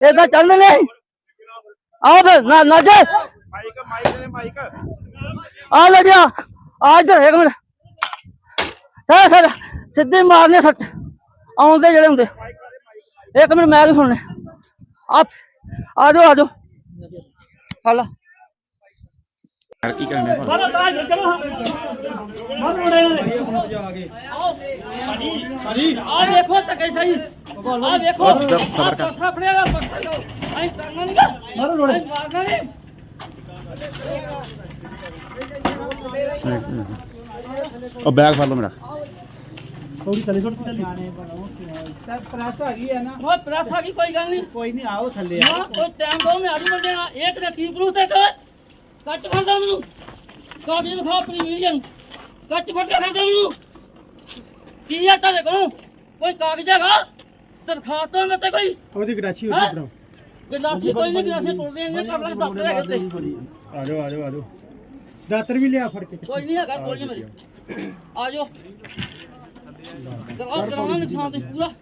ਏਦਾਂ ਚੱਲਦੇ ਨਹੀਂ। ਆਓ ਫਿਰ, ਨਾ ਨਾ ਜੇ। ਮਾਈਕ ਮਾਈਕ ਦੇ ਮਾਈਕ ਆ ਲੈ ਗਿਆ ਆ ਇੱਧਰ, ਇੱਕ ਮਿੰਟ। ਹੈ ਫਿਰ, ਸਿੱਧੇ ਮਾਰਨੇ ਸੱਚ। ਆਉਂਦੇ ਜਿਹੜੇ ਹੁੰਦੇ। ਇੱਕ ਮਿੰਟ, ਮੈਂ ਵੀ ਸੁਣਨੇ? ਆ ਆ ਜਾਓ ਆ ਜਾਓ। ਹਲਾ ਯਾਰ ਕੀ ਕਰਨੇ ਮਾਰੋ ਤਾਂ ਚਲੋ ਮਾਰੋ ਉੜੇ ਨੇ ਆਓ ਹਰੀ ਆ ਦੇਖੋ ਤੱਕੇ ਸਹੀ। ਆ ਦੇਖੋ। ਉਹ ਸਬਰ- ਸਬਰ ਕਰ। ਸਾਫੜੇ ਦਾ ਪੱਕਾ ਲੋ ਐ ਕਰਨਾ ਨਹੀਂ ਮਾਰੋ ਰੋੜੇ। ਮਾਰਨਾ ਨਹੀਂ। ਉਹ ਬੈਗ ਫੜ ਲਓ ਮੇਰਾ। ਥੋੜੀ ਥੱਲੇ ਛੋੜ ਥੱਲੇ। ਸਰ ਪ੍ਰੈਸ ਆ ਗਈ ਹੈ ਨਾ। ਉਹ ਪ੍ਰੈਸ ਆ ਗਈ ਕੋਈ ਗੱਲ ਨਹੀਂ। ਕੋਈ ਨਹੀਂ ਆਓ ਥੱਲੇ ਨਾ ਕੋਈ ਟਾਈਮ ਦੋ ਮੈਂ ਆਜੂ ਬੰਦੇ ਆ ਇੱਕ ਦਾ ਕੀ ਪ੍ਰੂਫ ਤੇ ਕਰ ਕੱਟ ਖੜਦਾ ਮੈਨੂੰ। ਕਾਗਜ਼ ਵਿਖਾ ਆਪਣੀ ਵੀਡੀਓ ਕੱਟ ਫੜ ਕੇ ਖੜਦਾ ਮੈਨੂੰ। ਕੀ ਆ ਤੁਹਾਡੇ ਕੋਲ? ਕੋਈ ਕਾਗਜ਼ ਹੈਗਾ? ਦਰਖਾਸਤ ਹੋਣਾ ਤੇ ਕੋਈ। ਉਹਦੀ ਗਰਾਸ਼ੀ ਹੈਂ? ਗਲਾਸੀ ਕੋਈ ਨਹੀਂ ਗਲਾਸੀ ਟੁੱਟਦੇ ਨੇ ਕਰ ਲੈ ਡਾਕਟਰ ਹੈਗੇ ਤੇ ਆ ਜਾਓ ਆ ਜਾਓ ਆ ਜਾਓ ਦਾਤਰ ਵੀ ਲਿਆ ਫੜ ਕੇ। ਕੋਈ ਨਹੀਂ ਹੈਗਾ ਕੋਈ ਨਹੀਂ ਮੇਰੇ। ਆ ਜਾਓ ਕਰਾਉਣਾ ਨਿਸ਼ਾਨ ਤੇ ਪੂਰਾ।